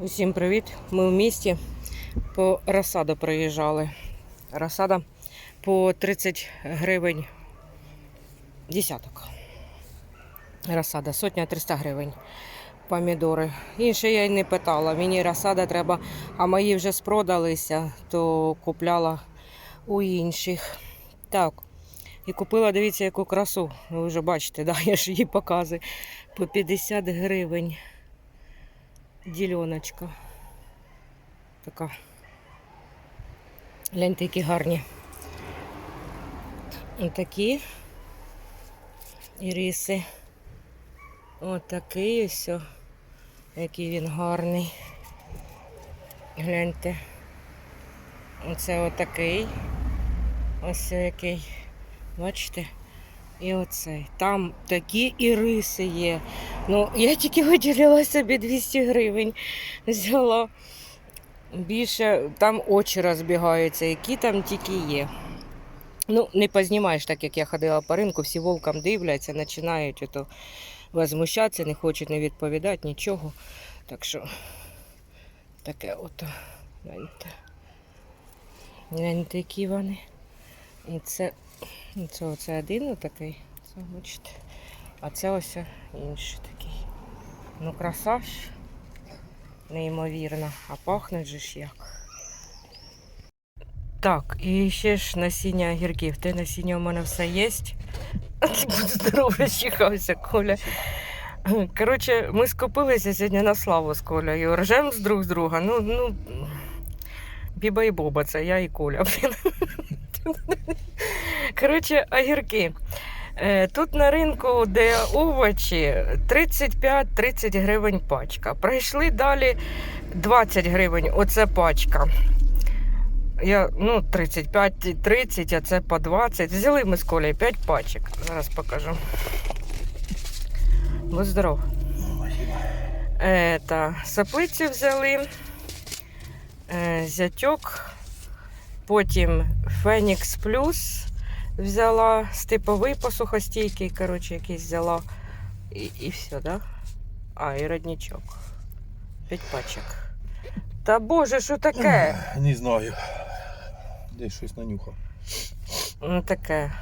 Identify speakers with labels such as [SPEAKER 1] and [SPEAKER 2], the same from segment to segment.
[SPEAKER 1] Усім привіт! Ми в місті по розсаду приїжджали. Розсада по 30 гривень десяток. Розсада, сотня 300 гривень. Помідори. Інше я й не питала. Мені розсада треба, а мої вже спродалися, то купляла у інших. Так. І купила, дивіться, яку красу. Ви вже бачите, да? я ж її показую. По 50 гривень. Дільоночка. Така. Гляньте, які гарні. Отакі іриси. Отакий ось. Який він гарний. Гляньте. Оце отакий. Ось який. Бачите? І оцей. Там такі іриси є. Ну, я тільки виділила собі 200 гривень. Взяла. Більше там очі розбігаються, які там тільки є. Ну, не познімаєш, так як я ходила по ринку, всі волком дивляться, починають ото возмущатися, не хочуть не відповідати, нічого. Так що таке ото. Гляньте. Які вони. І це, і це оце один отакий. Це, бачите. А це ось інший такий. Ну, краса ж неймовірна. А пахне же ж як. Так, і ще ж насіння огірків. Те насіння у мене все є. Будь здоровий, чихався, Коля. Коротше, ми скупилися сьогодні на славу з Колею. Ржем з друг з друга. Ну, ну, Біба і Боба, це я і Коля. Коротше, огірки. Е, Тут на ринку, де овочі, 35-30 гривень пачка. Прийшли далі 20 гривень, оце пачка. Я, ну, 35-30, а це по 20. Взяли ми з Колею 5 пачок. Зараз покажу. Будь здоров. Это, саплицю взяли, е, зятьок, потім Фенікс Плюс взяла, степовий посухостійкий, коротше, якийсь взяла. І, і все, да? А, і родничок. П'ять пачок. Та боже, що таке?
[SPEAKER 2] Не знаю. Десь щось нанюхав.
[SPEAKER 1] Ну таке.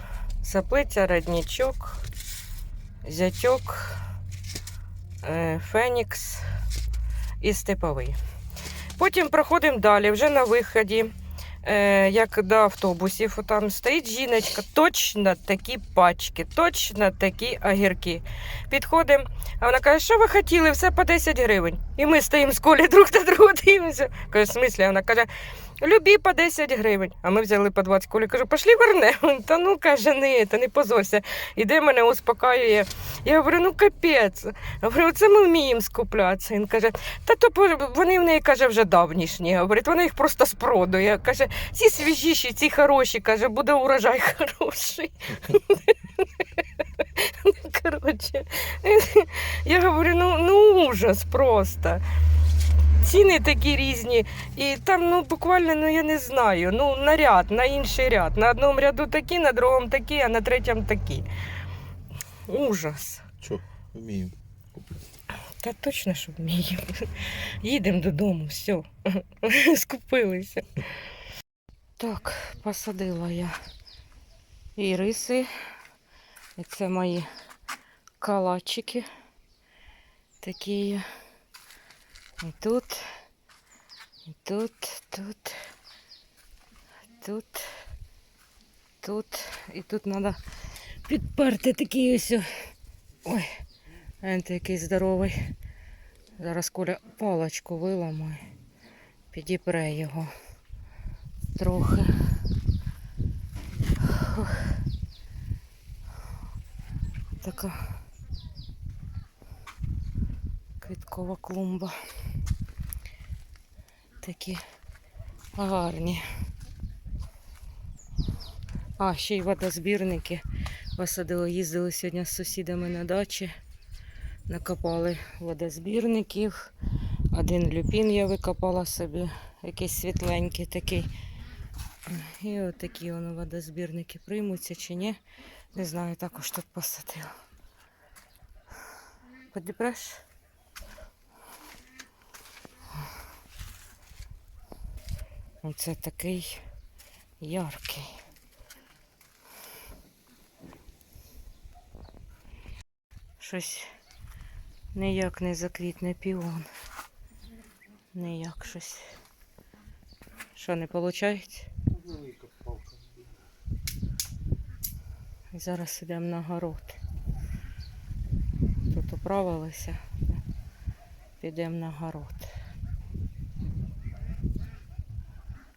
[SPEAKER 1] Саплиця, родничок, зятьок, е, Фенікс і степовий. Потім проходимо далі, вже на виході. Е, як до автобусів, там стоїть жіночка, точно такі пачки, точно такі огірки. Підходимо, а вона каже, що ви хотіли, все по 10 гривень. І ми стоїмо з колі друг на друга дивимося. Каже, в смислі? Вона каже, любі по 10 гривень. А ми взяли по 20 колі. Кажу, пошли вернемо. Та ну каже, не, та не позорся. Іде мене успокаює. Я говорю, ну капець. Я говорю, це ми вміємо скуплятися. Він каже, та то вони в неї каже вже давнішні. Говорить, вона їх просто спродує. Каже, ці свіжіші, ці хороші, каже, буде урожай хороший. Коротше, я говорю, ну, ну ужас просто. Ціни такі різні. І там, ну, буквально, ну я не знаю, ну, на ряд, на інший ряд. На одному ряду такі, на другому такі, а на третьому такі. Ужас.
[SPEAKER 2] Що, вмію.
[SPEAKER 1] Та точно, що вміємо. Їдемо додому, все. Скупилися. Так, посадила я іриси. І це мої калачики. Такі. І тут, і тут, тут, тут, тут. І тут треба підперти такий ось. Ой. Гляньте, який здоровий. Зараз Коля палочку виламає, підіпре його трохи. Така квіткова клумба. Такі гарні. А, ще й водозбірники. Висадили, їздили сьогодні з сусідами на дачі. Накопали водозбірників. Один люпін я викопала собі, якийсь світленький такий. І отакі воно водозбірники приймуться чи ні. Не знаю, також тут посадила. Подібреш? Оце такий яркий. Щось ніяк не заквітне піон. Ніяк щось. Що, не виходить?
[SPEAKER 2] Велика палка.
[SPEAKER 1] Зараз йдемо на город. Тут управилися. Підемо на город.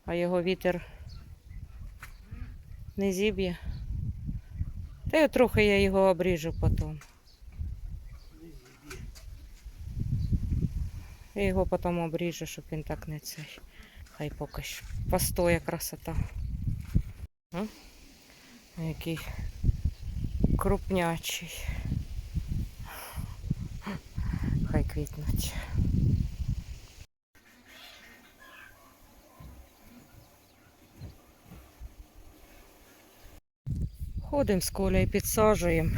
[SPEAKER 1] А його вітер не зіб'є. Та й трохи я його обріжу потім. Я його потім обріжу, щоб він так не цей. Хай поки що. Постоя красота. М? Який крупнячий. Хай квітнуть. Ходимо з колею, підсаджуємо.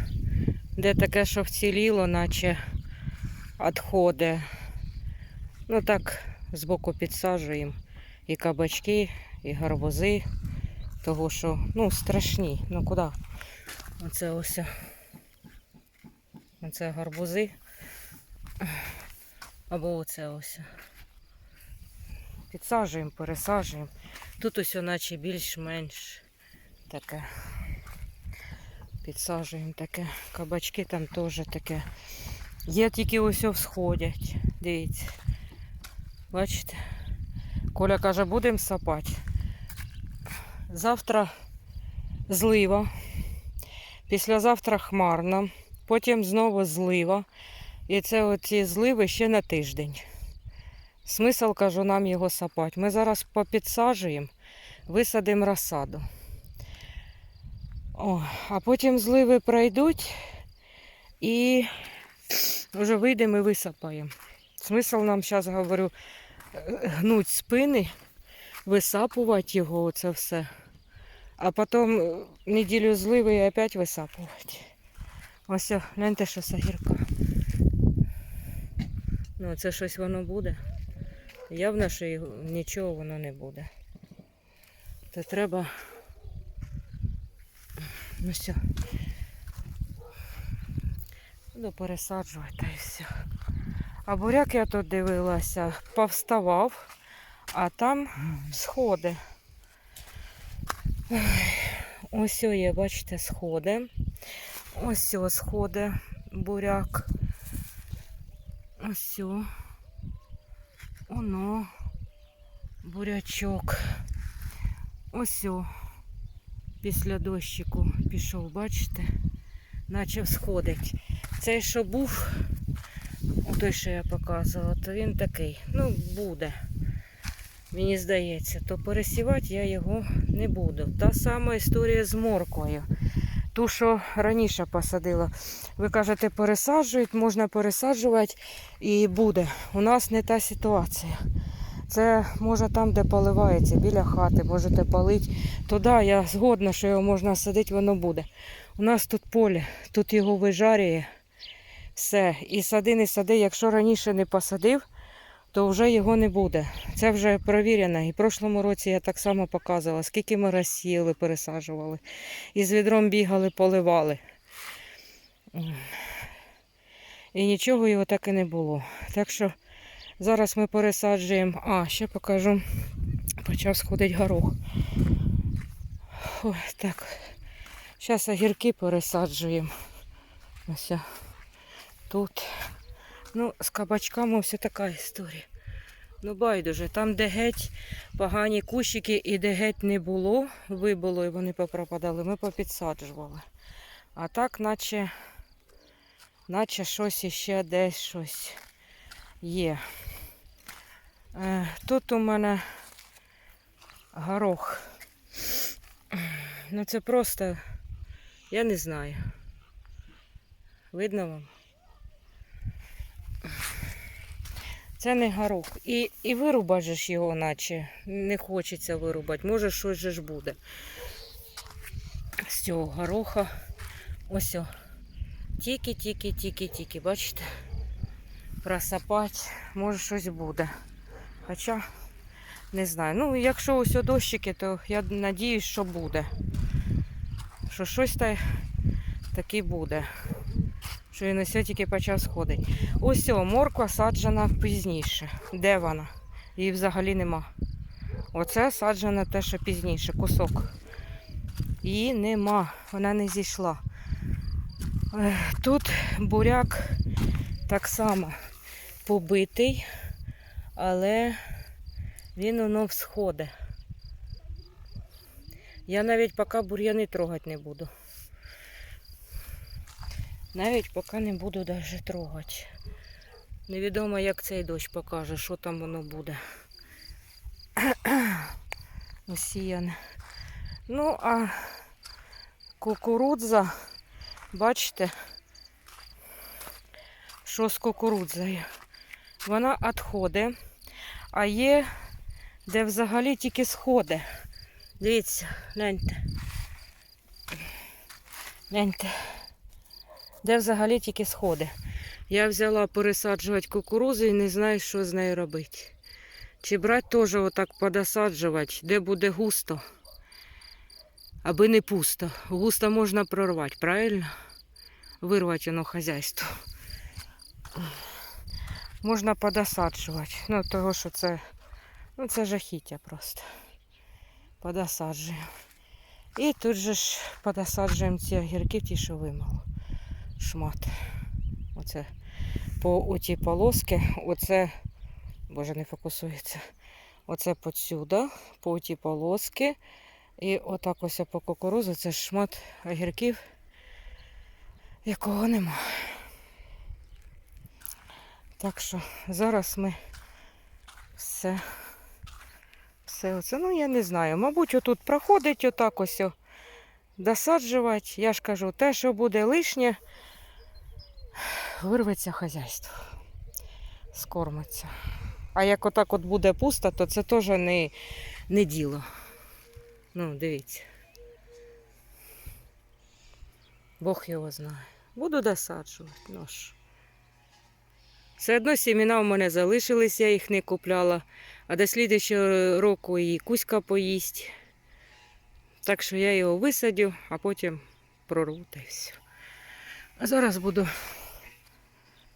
[SPEAKER 1] Де таке, що вціліло, наче відходи. Ну так, збоку підсаджуємо. І кабачки, і гарбузи. Того, що ну, страшні. Ну куди? Оце ось. Оце гарбузи. Або оце ось. Підсаджуємо, пересаджуємо. Тут ось наче більш-менш таке. Підсаджуємо таке. Кабачки там теж таке. Є тільки ось всходять. Дивіться. Бачите? Коля каже, будемо сапати. Завтра злива. Післязавтра хмарно. Потім знову злива. І це оці зливи ще на тиждень. Смисл, кажу, нам його сапати. Ми зараз попідсаджуємо, висадимо розсаду. О, а потім зливи пройдуть і вже вийдемо і висапаємо. Смисл нам зараз, говорю, гнуть спини, висапувати його, оце все. А потім неділю зливи і опять висапувати. Ось, гляньте, що сагірка. Ну, це щось воно буде. Явно, що нічого воно не буде. То треба. Ну все. Буду пересаджувати і все. А буряк я тут дивилася, повставав, а там сходи. Ой, Ось є, бачите, сходи. Ось о сходи, буряк. Ось о. Оно. Бурячок. Ось о. Після дощику пішов, бачите? Наче сходить. Цей, що був, той, що я показувала, то він такий. Ну, буде. Мені здається, то пересівати я його не буду. Та сама історія з морквою. Ту, що раніше посадила. Ви кажете, пересаджують, можна пересаджувати і буде. У нас не та ситуація. Це може там, де поливається, біля хати, можете палити. То да, я згодна, що його можна садити, воно буде. У нас тут поле, тут його вижарює. Все. І сади, не сади. Якщо раніше не посадив, то вже його не буде. Це вже провірено. І в прошлому році я так само показувала, скільки ми розсіяли, пересаджували. І з відром бігали, поливали. І нічого його так і не було. Так що зараз ми пересаджуємо. А, ще покажу. Почав сходити горох. Ой, так. Зараз огірки пересаджуємо. Ось тут. Ну, з кабачками ось така історія. Ну, байдуже, там, де геть погані кущики і де геть не було, вибуло і вони попропадали, ми попідсаджували. А так, наче, наче щось іще десь щось є. Е, тут у мене горох. Ну це просто, я не знаю. Видно вам? Це не горох. І, і ж його, наче не хочеться вирубати. Може, щось же ж буде. З цього гороха. Ось. о. Тільки, тільки, тільки, тільки, бачите? Просапати, може щось буде. Хоча Не знаю. Ну, якщо ось дощики, то я надіюсь, що буде. Що щось та таки буде. Що він ось тільки почав сходити. Ось о, морква саджена пізніше. Де вона? Її взагалі нема. Оце саджена те, що пізніше, кусок. Її нема, вона не зійшла. Тут буряк так само побитий, але він воно всходить. Я навіть поки бур'яни трогати не буду. Навіть поки не буду навіть трогати. Невідомо, як цей дощ покаже, що там воно буде. Осіяне. Ну, а кукурудза, бачите, що з кукурудзою? Вона відходить, а є, де взагалі тільки сходи. Дивіться, гляньте. Гляньте. Де взагалі тільки сходи. Я взяла пересаджувати кукурузу і не знаю, що з нею робити. Чи брати теж отак подосаджувати, де буде густо, аби не пусто. Густо можна прорвати, правильно? Вирвати воно хазяйство. Можна подосаджувати. Ну, того, що це, ну, це жахіття просто. Подосаджуємо. І тут же ж подосаджуємо ці огірки, ті, що вимало. Шмат. Оце по оті полоски, оце, боже, не фокусується. Оце подсюди, по ті полоски. І отак ось по кукурузу це шмат огірків, якого нема. Так що зараз ми все, все оце, ну я не знаю. Мабуть, отут проходить отак ось досаджувати. Я ж кажу, те, що буде лишнє, вирветься хазяйство, скормиться. А як отак от буде пусто, то це теж не, не діло. Ну, дивіться. Бог його знає. Буду досаджувати. Ну ж. Все одно сімена в мене залишились, я їх не купляла. А до слідчого року і кузька поїсть. Так що я його висадю, а потім прорву та й все. А зараз буду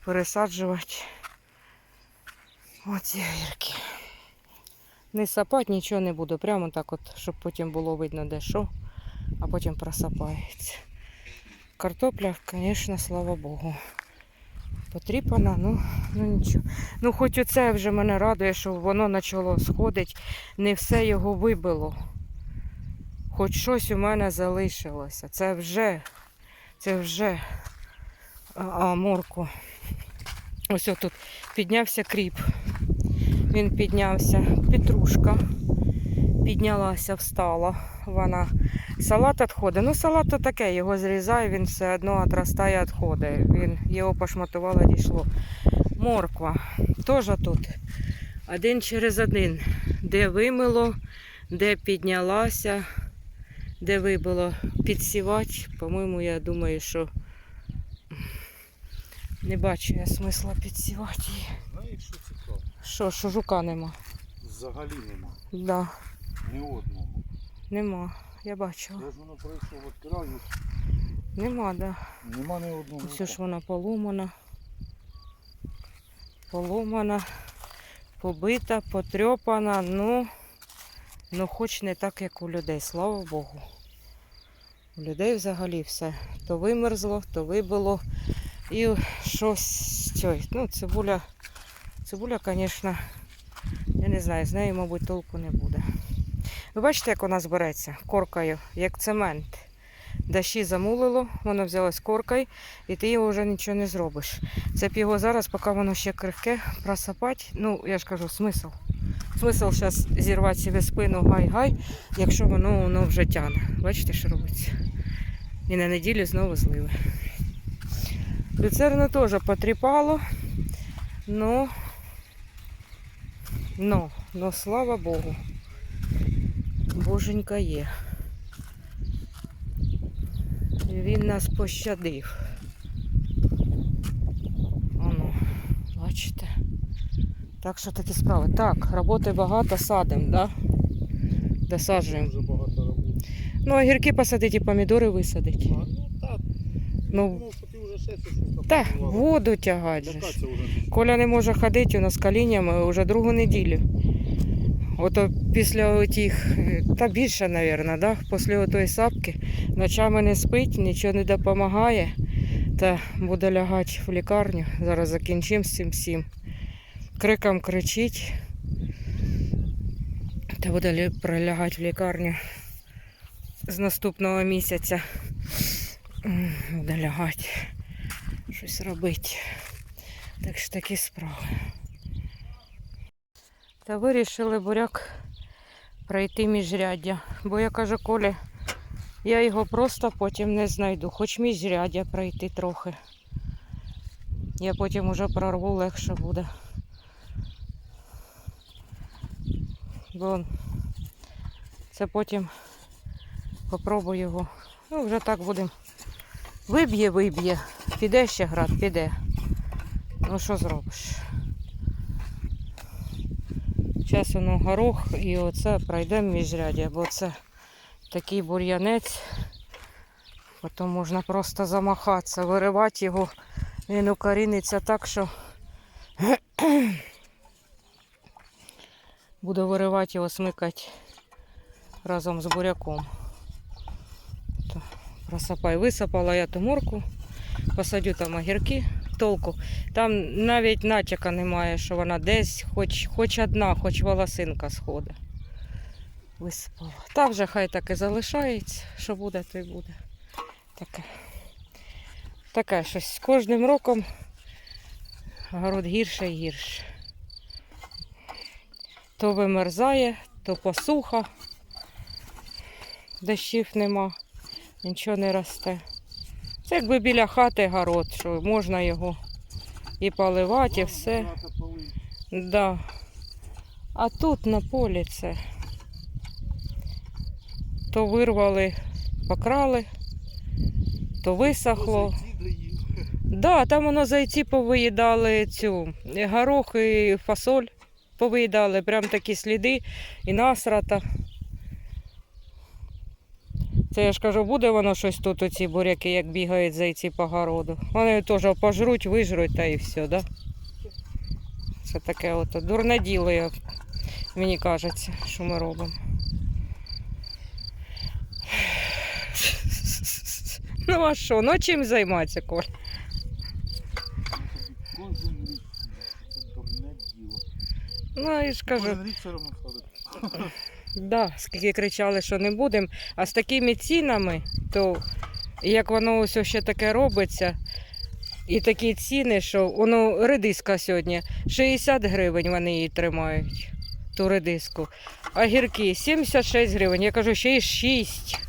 [SPEAKER 1] пересаджувати оці гірки. Не сапати нічого не буду, прямо так от, щоб потім було видно де що, а потім просапається. Картопля, звісно, слава Богу. Потріпана, ну, ну нічого. Ну, хоч оце вже мене радує, що воно почало сходити, не все його вибило. Хоч щось у мене залишилося. Це вже, це вже а, морку. Ось тут піднявся кріп. Він піднявся, петрушка піднялася, встала. Вона салат відходить. Ну, салат то таке, його зрізаю, він все одно отростає, відходить. Він його пошматувало, дійшло. Морква теж тут. Один через один. Де вимило, де піднялася, де вибило підсівати. По-моєму, я думаю, що не бачу я смисла підсівати її.
[SPEAKER 2] Знаєш, що цікаво?
[SPEAKER 1] Що, що жука нема?
[SPEAKER 2] Взагалі нема.
[SPEAKER 1] Да,
[SPEAKER 2] Ні одного.
[SPEAKER 1] нема. Я бачила.
[SPEAKER 2] Я ж воно пройшов від краю,
[SPEAKER 1] Нема, да.
[SPEAKER 2] нема ні одного.
[SPEAKER 1] Все ж вона поломана. Поломана, побита, потрьопана, ну, ну хоч не так, як у людей, слава Богу. У людей взагалі все. То вимерзло, то вибило. І щось цей. Ну, цибуля, цибуля, звісно, я не знаю, з нею, мабуть, толку не буде. Ви бачите, як вона збереться коркою, як цемент. Дощі замулило, воно взялось коркою, і ти його вже нічого не зробиш. Це б його зараз, поки воно ще крихке, просапати. Ну, я ж кажу, смисл. Смисл зараз зірвати себе спину гай-гай, якщо воно, воно вже тяне. Бачите, що робиться? І на неділю знову зливи. Люцерну теж потріпало. Ну, ну, ну, слава Богу. Боженька є. Він нас пощадив. Оно, бачите? Так що такі справи. Так, роботи багато садимо, да? Досаджуємо.
[SPEAKER 2] Дуже багато роботи.
[SPEAKER 1] Ну, огірки посадити і помідори висадити.
[SPEAKER 2] А, ну так.
[SPEAKER 1] Ну,
[SPEAKER 2] Ну, ти вже шесть
[SPEAKER 1] та воду тягать же.
[SPEAKER 2] Яка
[SPEAKER 1] ж.
[SPEAKER 2] це вже ти?
[SPEAKER 1] Коля не може ходити у нас коліннями вже другу неділю. Ото після тих, та більше, мабуть, да? після тої сапки ночами не спить, нічого не допомагає. Та буде лягати в лікарню. Зараз закінчимо з цим всім. Криком кричить. Та буде прилягати в лікарню з наступного місяця. Буде лягати. Щось робити. Так що такі справи. Та вирішили буряк пройти міжряддя. Бо я кажу, Колі, я його просто потім не знайду. Хоч міжряддя пройти трохи. Я потім уже прорву легше буде. Бо це потім попробую його. Ну, вже так будемо. Виб'є, виб'є. Піде ще град, піде. Ну що зробиш? Зараз воно горох і оце пройдемо міжряддя, бо це такий бур'янець. Потім можна просто замахатися, виривати його. Він укоріниться так, що буду виривати його, смикати разом з буряком. Просапай. Висипала я ту морку, посадю там огірки, толку. Там навіть натяка немає, що вона десь, хоч, хоч одна, хоч волосинка сходить. Висипала. Та вже хай так і залишається, що буде, то й буде. Таке. Таке щось з кожним роком город гірше і гірше. То вимерзає, то посуха, дощів нема, нічого не росте. Це якби біля хати город, що можна його і поливати, і все. Да. А тут на полі це. То вирвали, покрали, то висохло. Да, там воно зайці повиїдали цю горох і фасоль повиїдали, прям такі сліди і насрата. Це я ж кажу, буде воно щось тут, оці буряки, як бігають зайці по городу. Вони теж пожруть, вижруть та і все, да? Це таке от дурне діло, як мені кажеться, що ми робимо. Ну а що? Ну чим займатися, Коль?
[SPEAKER 2] Кожен рік. Це дурне діло.
[SPEAKER 1] Ну і ж кажу,
[SPEAKER 2] Кожен рік все одно ходить.
[SPEAKER 1] Да, скільки кричали, що не будемо. А з такими цінами, то як воно ось ще таке робиться, і такі ціни, що воно редиска сьогодні 60 гривень вони її тримають, ту редиску. А гірки 76 гривень. Я кажу, ще й 6.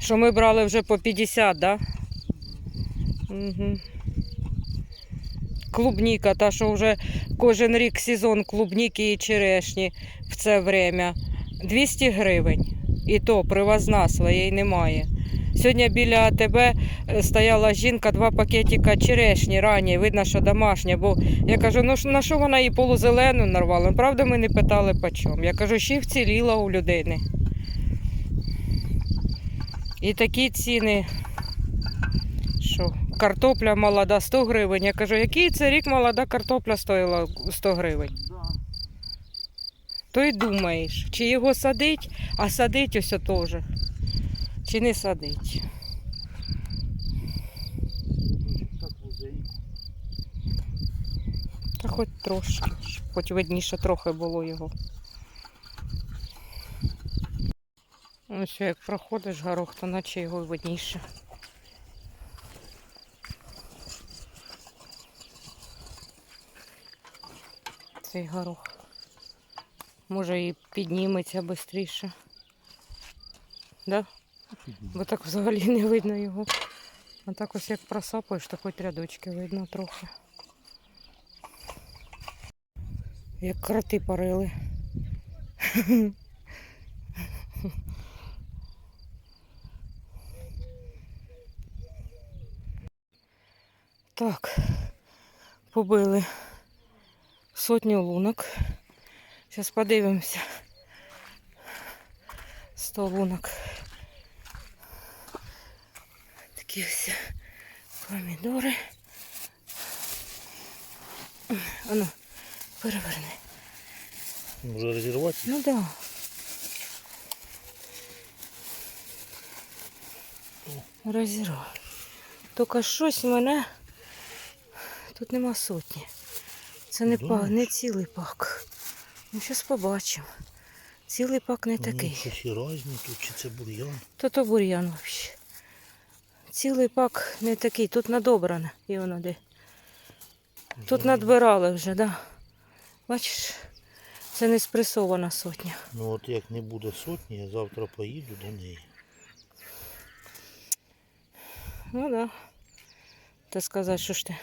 [SPEAKER 1] Що ми брали вже по 50, да? Угу. Клубніка, та що вже кожен рік сезон клубніки і черешні в це время. 200 гривень. І то привозна своєї немає. Сьогодні біля тебе е, стояла жінка, два пакетика черешні ранні, видно, що домашня. Бо я кажу, ну на що вона її полузелену нарвала? Правда, ми не питали по чому. Я кажу, ще вціліла у людини. І такі ціни, картопля молода 100 гривень. Я кажу, який це рік молода картопля стоїла 100 гривень? То й думаєш, чи його садить, а садить ось теж. Чи не садить. Та хоч трошки, хоч видніше трохи було його. Ось як проходиш горох, то наче його видніше. Цей горох. Може і підніметься швидше. Да? Бо так взагалі не видно його. А так ось як просапаєш, то хоч рядочки видно трохи. Як кроти парили. Так, побили сотню лунок. Зараз подивимося. 100 лунок. Такі ось помідори. Ану, переверни.
[SPEAKER 2] Може розірвати?
[SPEAKER 1] Ну да. Розірвав. Тільки щось мене. Тут нема сотні. Це не, па,
[SPEAKER 2] Думаєш?
[SPEAKER 1] не цілий пак. Ну, зараз побачимо. Цілий пак не
[SPEAKER 2] Ну,
[SPEAKER 1] такий.
[SPEAKER 2] щось і різні тут, чи це бур'ян.
[SPEAKER 1] То то бур'ян взагалі. Цілий пак не такий. Тут надобрано. І воно де. Тут надбирали вже, да. Бачиш, це не спресована сотня.
[SPEAKER 2] Ну от як не буде сотні, я завтра поїду до неї.
[SPEAKER 1] Ну да. Та сказати, що ж ти.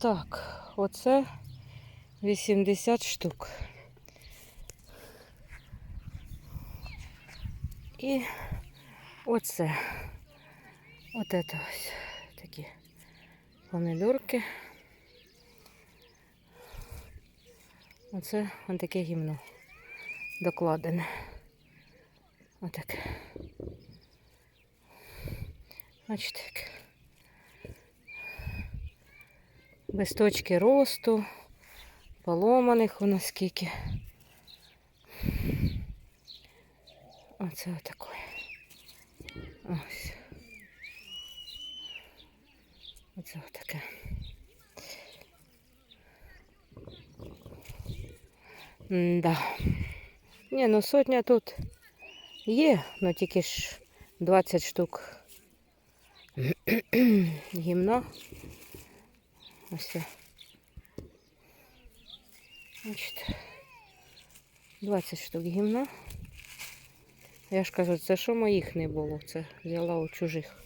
[SPEAKER 1] Так, оце 80 штук. І оце. От це ось такі помідорки. Оце ось таке гімно докладене. Отаке. Бачите, яке. Без точки росту, поломаних воно скільки. Оце отаке. Ось. Оце отаке. Да. Ні, ну сотня тут є, ну тільки ж 20 штук гімна. Ось. це. Бачите. 20 штук гімна. Я ж кажу, це що моїх не було, це взяла у чужих.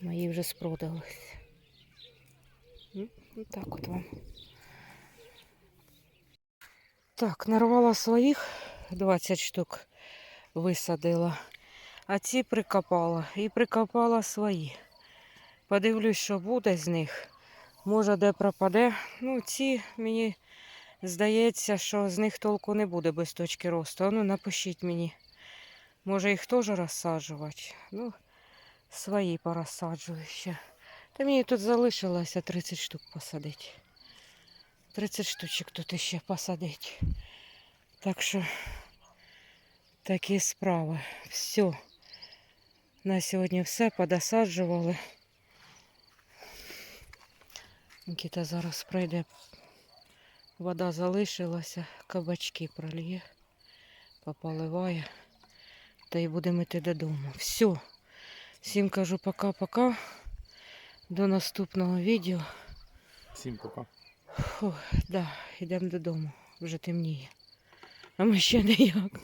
[SPEAKER 1] Мої вже спродались. Ну, Так от вам. Так, нарвала своїх 20 штук висадила, а ці прикопала і прикопала свої. Подивлюсь, що буде з них. Може, де пропаде. Ну, ці мені здається, що з них толку не буде без точки росту. Ну, напишіть мені. Може їх теж розсаджувати. Ну, свої порозсаджую ще. Та мені тут залишилося 30 штук посадити. 30 штучок тут ще посадити. Так що такі справи. Все. На сьогодні все подосаджували. Нікіта зараз прийде. Вода залишилася, кабачки проліє, пополиває. Та й будемо йти додому. Все. Всім кажу пока-пока. До наступного відео.
[SPEAKER 2] Всім пока.
[SPEAKER 1] Фух, да, йдемо додому. Вже темніє. А ми ще не як.